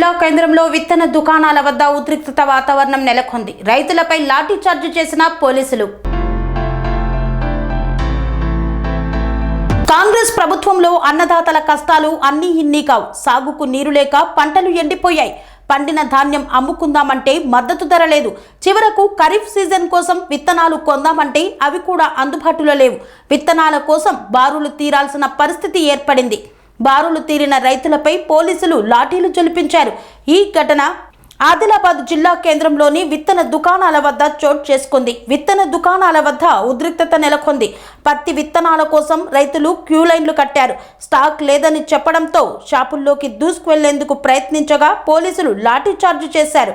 జిల్లా కేంద్రంలో విత్తన దుకాణాల వద్ద ఉద్రిక్తత వాతావరణం నెలకొంది. రైతులపై లాఠీ చార్జ్ చేసిన పోలీసులు. కాంగ్రెస్ ప్రభుత్వంలో అన్నదాతల కష్టాలు అన్నీ ఇన్ని కావు. సాగుకు నీరు లేక పంటలు ఎండిపోయాయి. పండిన ధాన్యం అమ్ముకుందామంటే మద్దతు ధర లేదు. చివరకు ఖరీఫ్ సీజన్ కోసం విత్తనాలు కొందామంటే అవి కూడా అందుబాటులో లేవు. విత్తనాల కోసం బారులు తీరాల్సిన పరిస్థితి ఏర్పడింది. బారులు తీరిన రైతులపై పోలీసులు లాఠీలు జొలిపించారు ఈ ఘటన ఆదిలాబాద్ జిల్లా కేంద్రంలోని విత్తన దుకాణాల వద్ద చోటు చేసుకుంది. విత్తన దుకాణాల వద్ద ఉద్రిక్తత నెలకొంది. పత్తి విత్తనాల కోసం రైతులు క్యూ లైన్లు కట్టారు. స్టాక్ లేదని చెప్పడంతో షాపుల్లోకి దూసుకువెళ్ళేందుకు ప్రయత్నించగా పోలీసులు లాఠీ చార్జ్ చేశారు.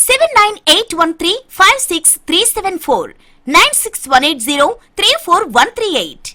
seven nine eight one three five six three seven four nine six one eight zero three four one three eight